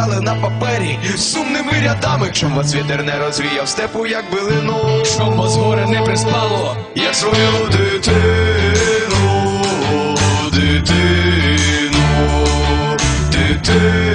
стали на папері, сумними рядами, чом вас вітер не розвіяв степу, як билину, Щоб вас горе не приспало, я свою дитину, дитину, дитину,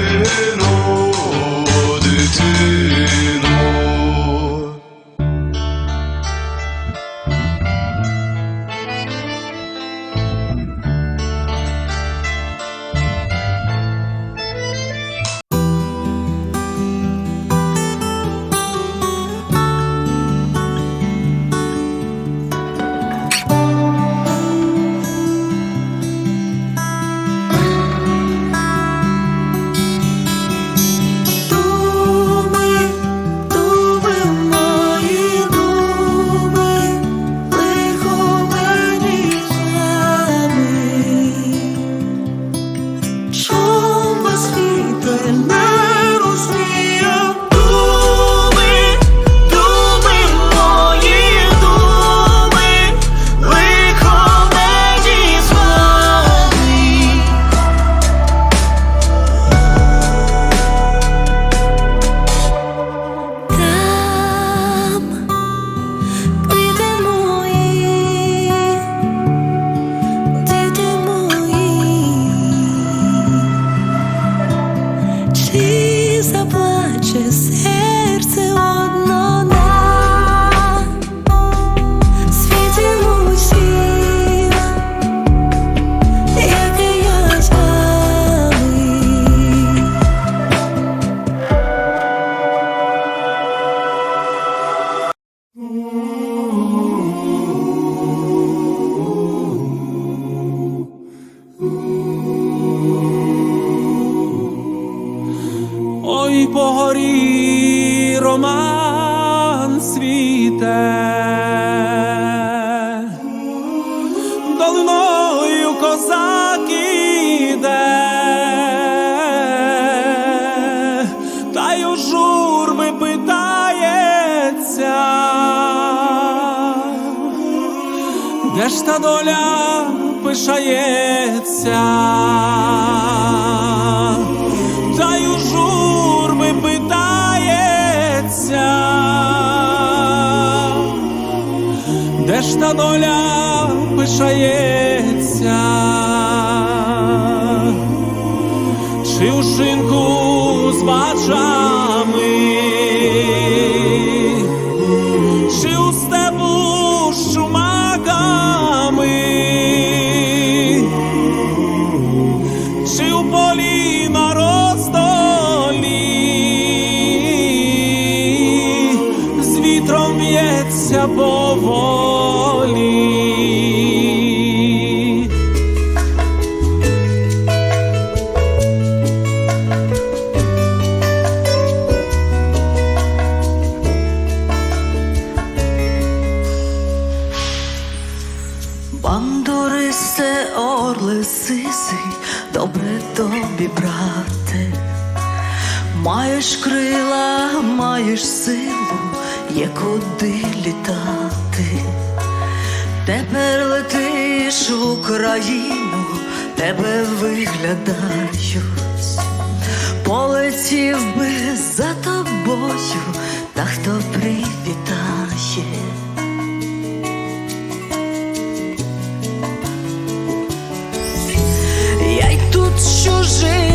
роман світе, долиною козак іде, та й у журби питається, де ж та доля пишається. Де ж пишається, чи у шинку з бачами, чи у степу з шумаками. Чи у полі на роздолі з вітром б'ється поволі. Маєш крила, маєш силу, є куди літати. Тепер летиш в Україну, тебе виглядають. Полетів би за тобою, та хто привітає. Я й тут чужий,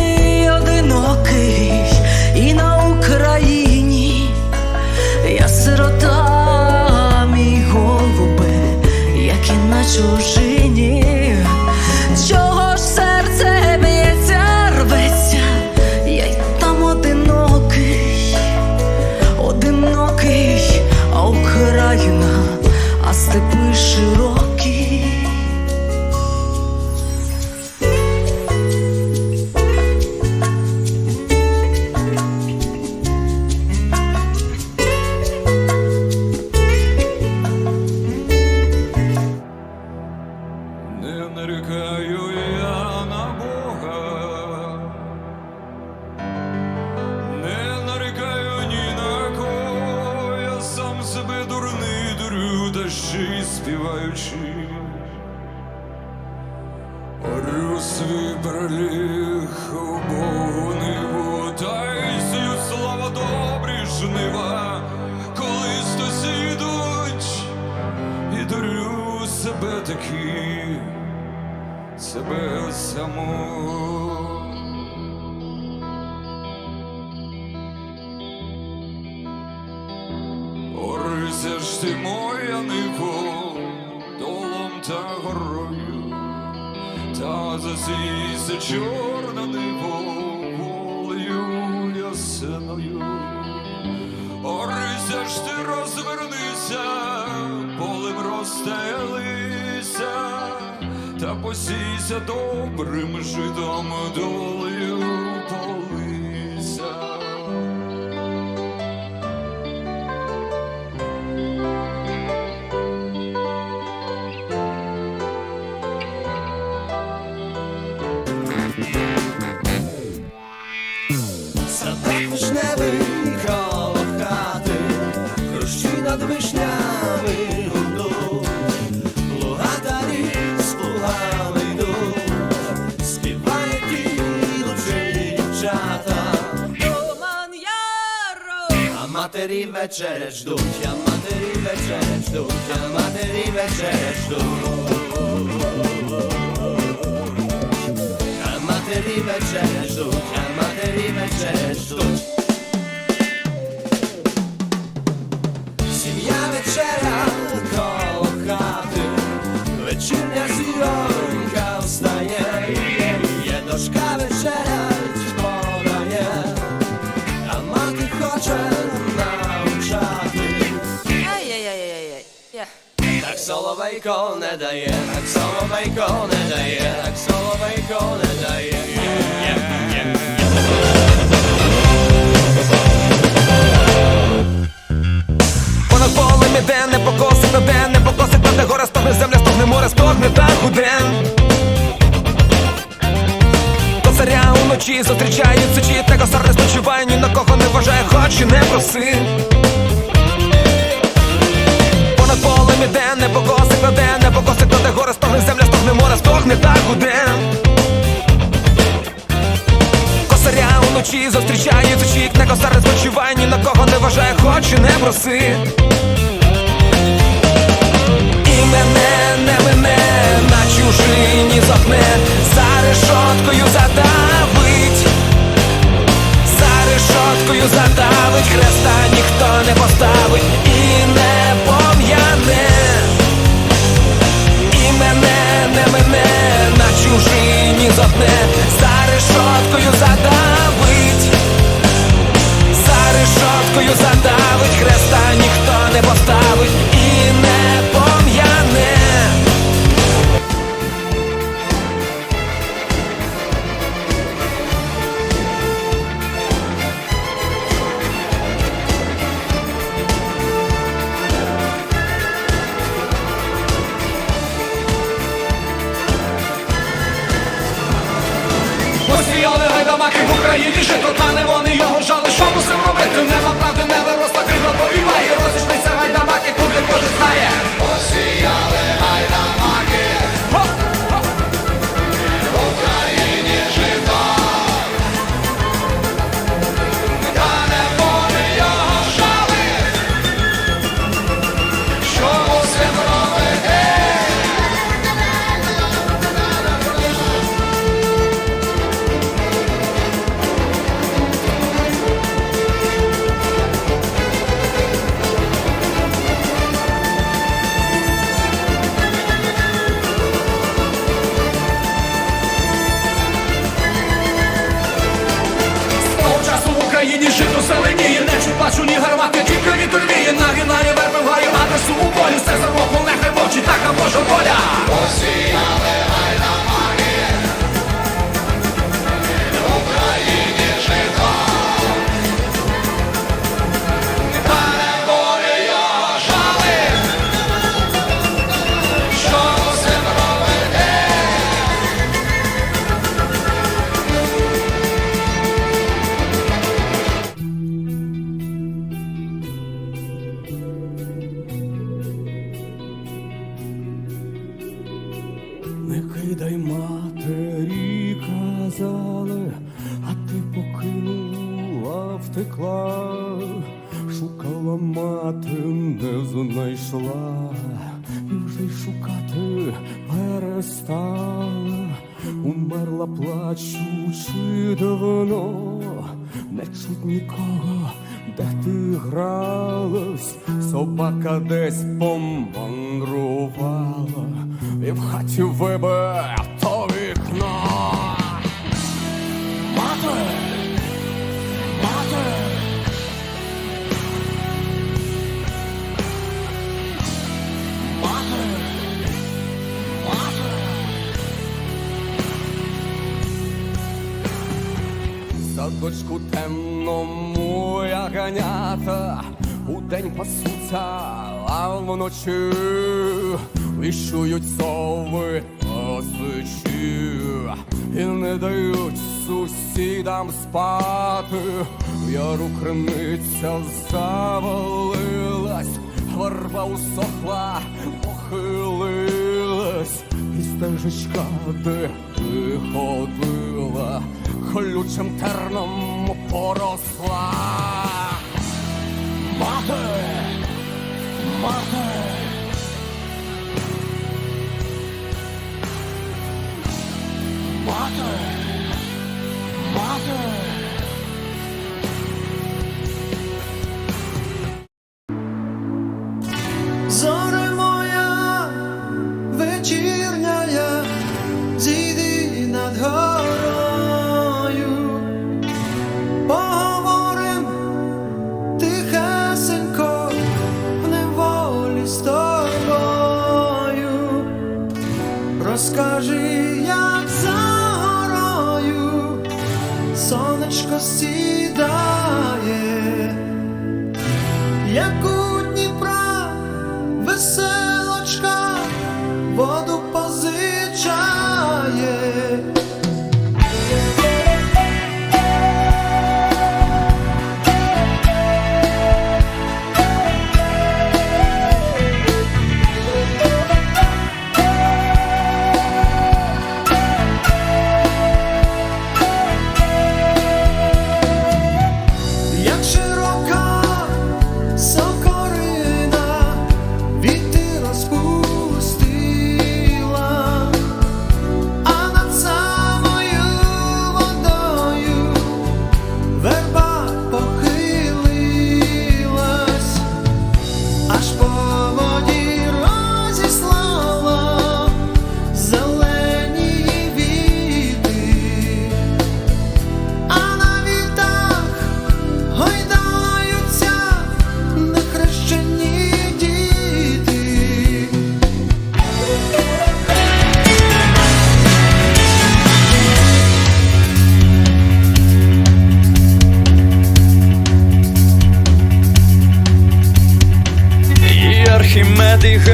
себе саму. Орися ж ти моя ниво, долом та горою, та засійся чорна посійся добрим житом долею полися. а матері вечеря ждуть, а матері вечеря ждуть, а матері вечеря ждуть. А матері вечеря ждуть, а матері вечеря ждуть. Сім'я вечеря коло хати, вечірня зіронька соловейко не дає, так соловейко не дає, так соловейко не дає. Понад полем іде, не покосить на день, не покосить на де гора, стогне земля, стогне море, стогне так у день. Косаря уночі зустрічають сечі, та косар не спочиває, ні на кого не вважає, хоч і не проси. Понад полем іде, не покосить на день, не покосить на де гора, стогне земля, стогне море, стогне так день. Косаря уночі зустрічає зочік На косар не спочиває, ні на кого не вважає, хоч і не проси. І мене не мене на чужині зогне За решоткою задавить. За решоткою задавить Хреста ніхто не поставить. І не пом'яне і Посіяли в Україні, жито та не вони його жали, що мусив робити? Нема правди, не виросла крила, повіває, розішниця гайдамаки, куди кожен знає. Посіяли Не кидай матері, казали, а ти покинула, втекла, шукала мати не знайшла, і вже й шукати перестала, умерла плачучи давно, не чуть нікого, де ти гралась, собака десь помандрувала, і в хаті вибито вікно. Мати! Мати! Мати! Мати! Садочку темному ягнята Удень пасуться, а вночі Вищують сови осичі І не дають сусідам спати В яру криниця завалилась Верба усохла, похилилась І стежечка, де ти ходила Колючим терном поросла! Мати! Мати! Розкажи, як за горою сонечко сідає. Як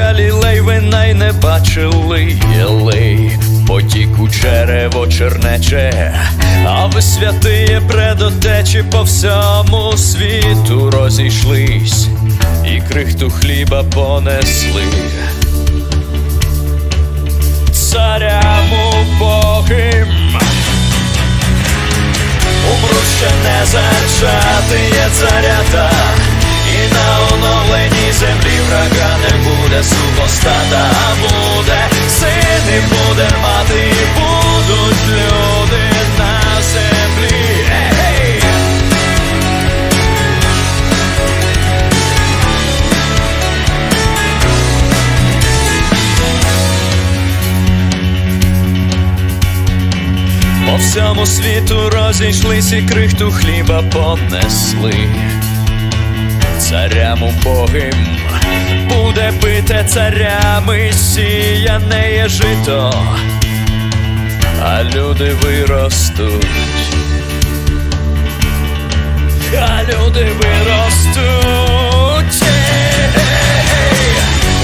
Галілей ви най не бачили єлей Потіку черево чернече, а ви святиє предотечі по всьому світу розійшлись, і крихту хліба понесли. Царям убогим. Умру ще не зачати є царята, і на оновленій землі врага не буде супостата, а буде син і буде мати, будуть люди на землі. По всьому світу розійшлись і крихту хліба понесли. Царям убогим те царя царями не є жито, а люди виростуть, а люди виростуть,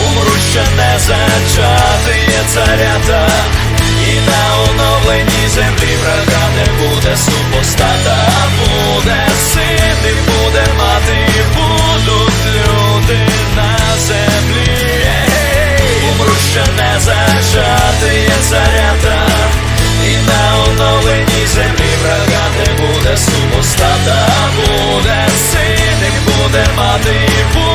умруть ще не зачати царята, і на оновленій землі врага не буде супостата, буде син і буде мати, будуть люди нас. bater por